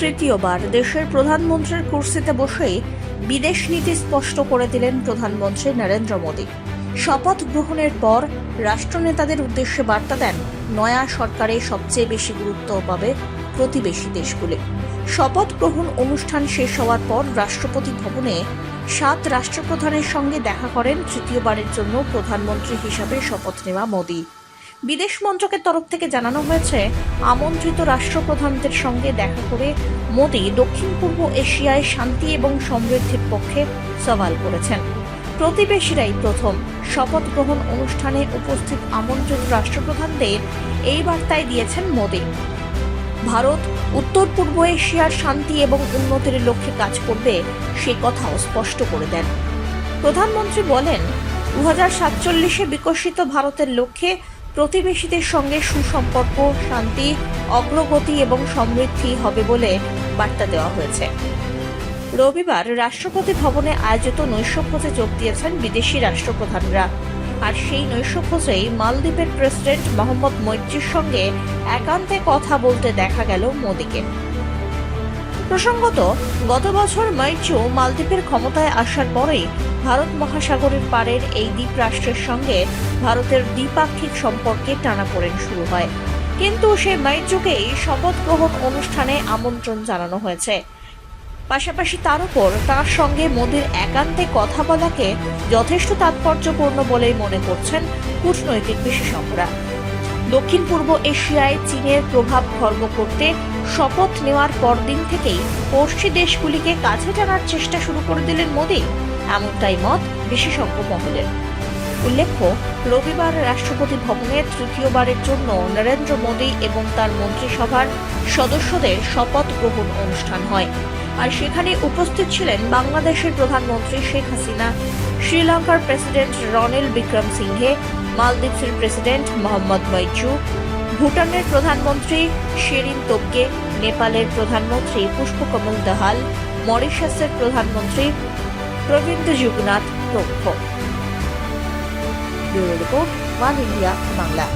তৃতীয়বার দেশের প্রধানমন্ত্রীর কুর্সিতে বসেই বিদেশ নীতি স্পষ্ট করে দিলেন প্রধানমন্ত্রী নরেন্দ্র মোদী। শপথ গ্রহণের পর রাষ্ট্রনেতাদের উদ্দেশ্যে বার্তা দেন, নয়া সরকারে সবচেয়ে বেশি গুরুত্ব পাবে প্রতিবেশী দেশগুলি। শপথ গ্রহণ অনুষ্ঠান শেষ হওয়ার পর রাষ্ট্রপতি ভবনে সাত রাষ্ট্রপ্রধানের সঙ্গে দেখা করেন তৃতীয়বারের জন্য প্রধানমন্ত্রী হিসাবে শপথ নেওয়া মোদী। বিদেশ মন্ত্রকের তরফ থেকে জানানো হয়েছে, আমন্ত্রিত রাষ্ট্রপ্রধানদের সঙ্গে দেখা করে মোদী দক্ষিণ পূর্ব এশিয়ায় শান্তি এবং সমৃদ্ধির পক্ষে সওয়াল করেছেন। প্রতিবেশীরাই প্রথম শপথ গ্রহণ অনুষ্ঠানে উপস্থিত আমন্ত্রিত রাষ্ট্রপ্রধানদের এই বার্তায় দিয়েছেন মোদী। ভারত উত্তর পূর্ব এশিয়ার শান্তি এবং উন্নতির লক্ষ্যে কাজ করবে সে কথাও স্পষ্ট করে দেন। প্রধানমন্ত্রী বলেন দু হাজার সাতচল্লিশে বিকশিত ভারতের লক্ষ্যে প্রতিবেশীদের সঙ্গে সুসম্পর্ক, শান্তি, অগ্রগতি এবং সমৃদ্ধি হবে বলে বার্তা দেওয়া হয়েছে। রবিবার রাষ্ট্রপতি ভবনে আয়োজিত নৈশভোজে যোগ দিয়েছেন বিদেশি রাষ্ট্রপ্রধানরা। আর সেই নৈশভোজেই মালদ্বীপের প্রেসিডেন্ট মোহাম্মদ মৈত্রীর সঙ্গে একান্তে কথা বলতে দেখা গেল মোদীকে। প্রসঙ্গত, গত বছর মৈত্রী মালদ্বীপের ক্ষমতায় আসার পরেই ভারত মহাসাগরের পাড়ের এই দ্বীপ রাষ্ট্রের সঙ্গে ভারতের দ্বিপাক্ষিক সম্পর্কে টানাপোড়েন শুরু হয়। কিন্তু সে মৈত্রকেই শপথ গ্রহণ অনুষ্ঠানে আমন্ত্রণ জানানো হয়েছে। পাশাপাশি তার উপর তার সঙ্গে মোদীর একান্তে কথা বলাকে যথেষ্ট তাৎপর্যপূর্ণ বলেই মনে করছেন কূটনৈতিক বিশেষজ্ঞরা। দক্ষিণ পূর্ব এশিয়ায় চীনের প্রভাব খর্ব করতে শপথ নেওয়ার পরদিন থেকেই পশ্চিম দেশগুলিকে কাছে টানার চেষ্টা শুরু করে দিলেন মোদী। এমনটাই মত বিশেষজ্ঞ মহলের। উল্লেখ্য, রবিবার রাষ্ট্রপতি ভবনে তৃতীয়বারের জন্য নরেন্দ্র মোদী এবং তার মন্ত্রিসভার সদস্যদের শপথ গ্রহণ অনুষ্ঠান হয়। আর সেখানে উপস্থিত ছিলেন বাংলাদেশের প্রধানমন্ত্রী শেখ হাসিনা, শ্রীলঙ্কার প্রেসিডেন্ট রনিল বিক্রম সিংহে মালদ্বীপসের প্রেসিডেন্ট মোহাম্মদ মৈচু ভুটানের প্রধানমন্ত্রী শেরিন তোপকে, নেপালের প্রধানমন্ত্রী পুষ্পকমল দহাল, মরিশাসের প্রধানমন্ত্রী প্রবীন্দ যুগনাথ প্রমুখ রিপোর্ট ওয়ান ইন্ডিয়া বাংলা।